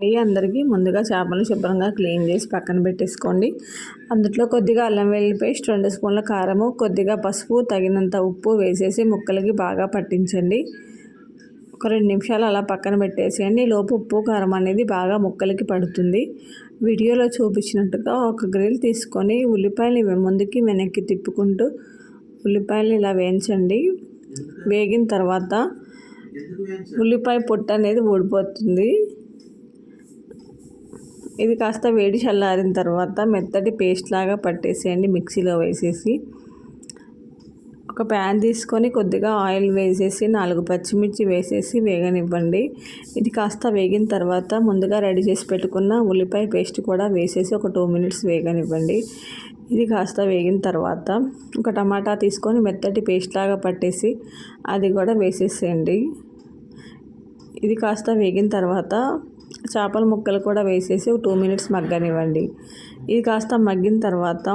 అందరికీ ముందుగా చేపలు శుభ్రంగా క్లీన్ చేసి పక్కన పెట్టేసుకోండి. అందులో కొద్దిగా అల్లం వెల్లుల్లి పేస్ట్ రెండు స్పూన్ల కారము కొద్దిగా పసుపు తగినంత ఉప్పు వేసేసి ముక్కలకి బాగా పట్టించండి. ఒక రెండు నిమిషాలు అలా పక్కన పెట్టేసేయండి. లోపు ఉప్పు కారం అనేది బాగా ముక్కలకి పడుతుంది. వీడియోలో చూపించినట్టుగా ఒక గ్రిల్ తీసుకొని ఉల్లిపాయలు ముందుకి వెనక్కి తిప్పుకుంటూ ఉల్లిపాయలు ఇలా వేయించండి. వేగిన తర్వాత ఉల్లిపాయ పొట్టు అనేది ఊడిపోతుంది. ఇది కాస్త వేడి చల్లారిన తర్వాత మెత్తటి పేస్ట్ లాగా పట్టేసేయండి మిక్సీలో వేసేసి. ఒక ప్యాన్ తీసుకొని కొద్దిగా ఆయిల్ వేసేసి నాలుగు పచ్చిమిర్చి వేసేసి వేగనివ్వండి. ఇది కాస్త వేగిన తర్వాత ముందుగా రెడీ చేసి పెట్టుకున్న ఉల్లిపాయ పేస్ట్ కూడా వేసేసి ఒక టూ మినిట్స్ వేగనివ్వండి. ఇది కాస్త వేగిన తర్వాత ఒక టమాటా తీసుకొని మెత్తటి పేస్ట్ లాగా పట్టేసి అది కూడా వేసేసేయండి. ఇది కాస్త వేగిన తర్వాత చేపల ముక్కలు కూడా వేసేసి ఒక టూ మినిట్స్ మగ్గనివ్వండి. ఇది కాస్త మగ్గిన తర్వాత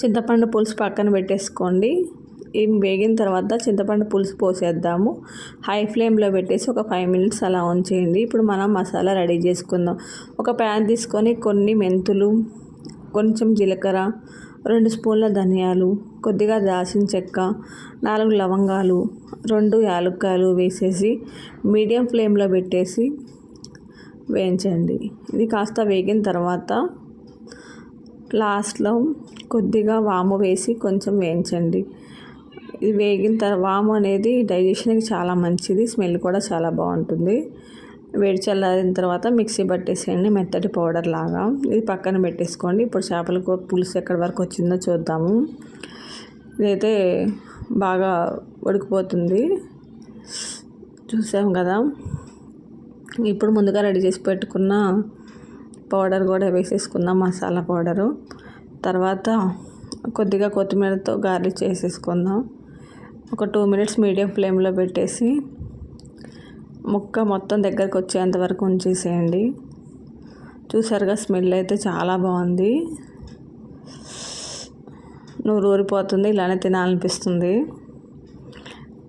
చింతపండు పులుసు పక్కన పెట్టేసుకోండి. ఇవి వేగిన తర్వాత చింతపండు పులుసు పోసేద్దాము. హై ఫ్లేమ్లో పెట్టేసి ఒక ఫైవ్ మినిట్స్ అలా ఉంచేయండి. ఇప్పుడు మనం మసాలా రెడీ చేసుకుందాం. ఒక ప్యాన్ తీసుకొని కొన్ని మెంతులు కొంచెం జీలకర్ర రెండు స్పూన్ల ధనియాలు కొద్దిగా దాల్చిన చెక్క నాలుగు లవంగాలు రెండు యాలుక్కాయలు వేసేసి మీడియం ఫ్లేమ్లో పెట్టేసి వేయించండి. ఇది కాస్త వేగిన తర్వాత లాస్ట్లో కొద్దిగా వాము వేసి కొంచెం వేయించండి. ఇది వేగిన తర్వాత వాము అనేది డైజెషన్కి చాలా మంచిది స్మెల్ కూడా చాలా బాగుంటుంది. వేడి చల్లారిన తర్వాత మిక్సీ పట్టేసేయండి మెత్తటి పౌడర్ లాగా. ఇది పక్కన పెట్టేసుకోండి. ఇప్పుడు చేపల పులుసు ఎక్కడి వరకు వచ్చిందో చూద్దాము. ఇదైతే బాగా ఉడికిపోతుంది. చూసాం కదా. ఇప్పుడు ముందుగా రెడీ చేసి పెట్టుకున్న పౌడర్ కూడా వేసేసుకుందాం మసాలా పౌడరు. తర్వాత కొద్దిగా కొత్తిమీరతో గార్లిక్ చేసేసుకుందాం. ఒక టూ మినిట్స్ మీడియం ఫ్లేమ్లో పెట్టేసి ముక్క మొత్తం దగ్గరకు వచ్చేంత వరకు ఉంచేసేయండి. చూసారుగా స్మెల్ అయితే చాలా బాగుంది. నూరు ఊరిపోతుంది ఇలానే తినాలనిపిస్తుంది.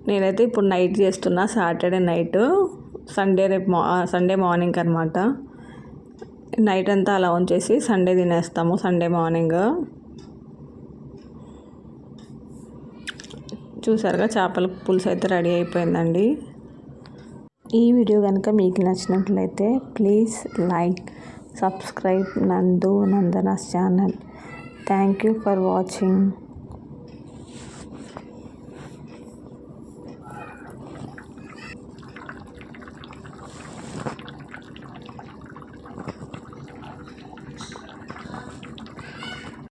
నేనైతే ఇప్పుడు నైట్ చేస్తున్నా సాటర్డే నైట్. సండే రేపు సండే మార్నింగ్ అనమాట నైట్ అంతా అలా ఉంచేసి సండే తినేస్తాము సండే మార్నింగ్. చూసారుగా చేపల పులుసు అయితే రెడీ అయిపోయిందండి. ఈ వీడియో కనుక మీకు నచ్చినట్లయితే please like subscribe Nandu Nandanas channel. Thank you for watching.